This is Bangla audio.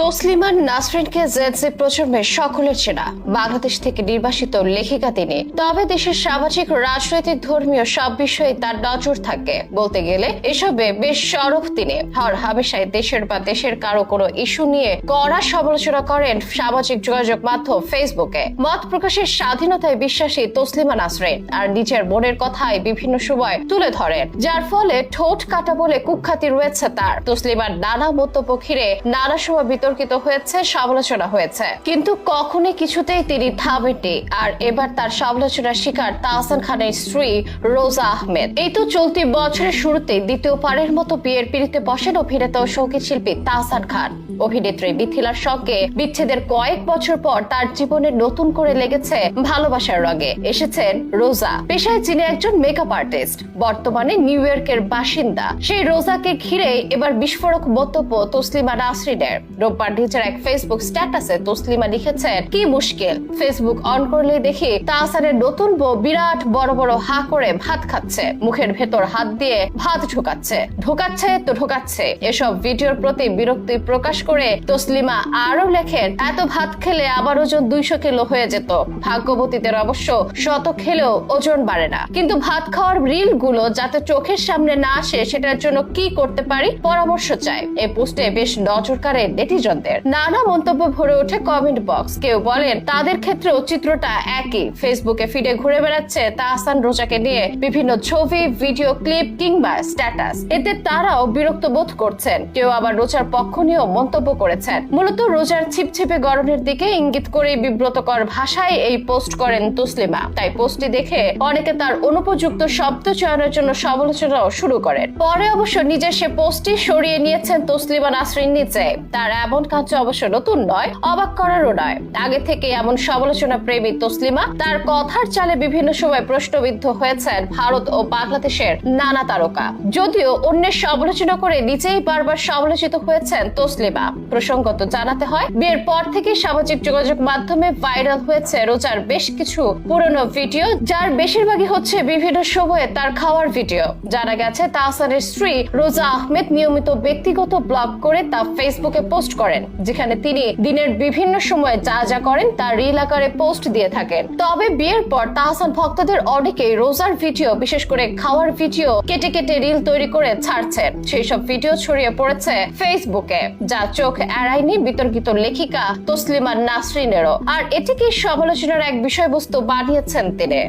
তসলিমান নাসরিনকে জেডসি প্রজন্মের সকলের চেনা। বাংলাদেশ থেকে নির্বাসিত লেখিকা তিনি। তবে দেশের সামাজিক, রাজনৈতিক, ধর্মীয় সব বিষয়ে তার নজর থাকে। বলতে গেলে, এসবে বেশ সরব তিনি। হর হামেশাই দেশের বা দেশের কারও কোনো ইস্যু নিয়ে কড়া সমালোচনা করেন সামাজিক যোগাযোগ মাধ্যম ফেসবুকে। মত প্রকাশের স্বাধীনতায় বিশ্বাসী তসলিমা নাসরিন আর নিজের মনের কথাই বিভিন্ন সময় তুলে ধরেন। যার ফলে ঠোঁট কাটা বলে কুখ্যাতি রয়েছে তার। তসলিমার নানা মন্তব্য ঘিরে নানা সময় বিতর্কিত হয়েছে সমালোচনা হয়েছে। কিন্তু কখনই কিছুতেই তিনি থামেননি। আর এবার তার সমালোচনার শিকার তাহসান খানের স্ত্রী রোজা আহমেদ। এই তো চলতি বছরের শুরুতে দ্বিতীয়বারের মতো বিয়ের পিড়িতে বসেন অভিনেতা ও সংগীত শিল্পী তাহসান খান। অভিনেত্রী মিথিলার সঙ্গে বিচ্ছেদের কয়েক বছর পর তার জীবনে নতুন করে লেগেছে ভালোবাসার রঙে। এসেছেন রোজা, পেশায় যিনি একজন মেকআপ আর্টিস্ট বর্তমানে নিউ ইয়র্কের বাসিন্দা। সেই রোজাকে ঘিরে এবার বিস্ফোরক মন্তব্য তসলিমা নাসরিনের। রোববার নিজের এক ফেসবুক স্ট্যাটাসে তসলিমা লিখেছেন কি মুশকিল? ফেসবুক অন করলে দেখি তাহসানের নতুন বউ বিরাট বড় বড় হা করে ভাত খাচ্ছে। মুখের ভেতর হাত দিয়ে ভাত ঢোকাচ্ছে। ঢোকাচ্ছে তো ঢোকাচ্ছে। এসব ভিডিওর প্রতি বিরক্তি প্রকাশ করে তসলিমা আরও লেখেন এত ভাত খেলে আবার ওজন দুইশো কিলো হয়ে যেত। ভাগ্যবতীদের অবশ্য শত খেলেও ওজন বাড়ে না। কিন্তু ভাত খাওয়ার রিলগুলো যাতে চোখের সামনে না আসে, সেটার জন্য কি করতে পারি? পরামর্শ চাই। এই পোস্টে বেশ নজর কাড়ে নেটিজনদের নানা মন্তব্য ভরে ওঠে কমেন্ট বক্স কেউ বলেন, তাদের ক্ষেত্রেও চিত্রটা একই। ফেসবুকে ফিডে ঘুরে বেড়াচ্ছে তাহসান রোজাকে নিয়ে বিভিন্ন ছবি ভিডিও ক্লিপ কিংবা স্ট্যাটাস এতে তারাও বিরক্ত বোধ করছেন। কেউ আবার রোজার পক্ষ নিয়েও মন্তব্য করেছেন। মূলত রোজার ছিপছিপে গরমের দিকে ইঙ্গিত করে বিব্রতকর ভাষায় এই পোস্ট করেন তসলিমা। তাই পোস্টটি দেখে অনেকে তার অনুপযুক্ত শব্দ চয়নের জন্য সমালোচনাও শুরু করেন। পরে অবশ্য নিজের সে পোস্টটি সরিয়ে নিয়েছেন তসলিমা নাসরিন নিচে তার এমন কাজ অবশ্য নতুন নয়, অবাক করারও নয়। আগে থেকে এমন সমালোচনা প্রেমী তসলিমা তার কথার চালে বিভিন্ন সময় প্রশ্নবিদ্ধ হয়েছেন ভারত ও বাংলাদেশের নানা তারকা। যদিও অন্যের সমালোচনা করে নিজেই বারবার সমালোচিত হয়েছেন তসলিমা। প্রসঙ্গত জানাতে হয়, বিয়ের পর থেকে সামাজিক যোগাযোগ মাধ্যমে ভাইরাল হয়েছে রোজার বেশ কিছু পুরনো ভিডিও, যার বেশিরভাগই হচ্ছে বিভিন্ন সময়ে তার খাওয়ার ভিডিও। জানা গেছে, তাহসানের স্ত্রী রোজা আহমেদ নিয়মিত ব্যক্তিগত ব্লগ করে তা ফেসবুকে পোস্ট করেন, যেখানে তিনি দিনের বিভিন্ন সময়ে যা যা করেন তা রিল আকারে পোস্ট দিয়ে থাকেন। তবে বিয়ের পর তাহসান ভক্তদের অনেকেই রোজার ভিডিও বিশেষ করে খাওয়ার ভিডিও কেটে কেটে রিল তৈরি করে ছাড়ছেন। সেই সব ভিডিও ছড়িয়ে পড়েছে ফেসবুকে যা চোখ এড়ায়নি বিতর্কিত লেখিকা তসলিমা নাসরিনেরও। আর এটিকে সমালোচনার এক বিষয়বস্তু বানিয়েছেন তিনি।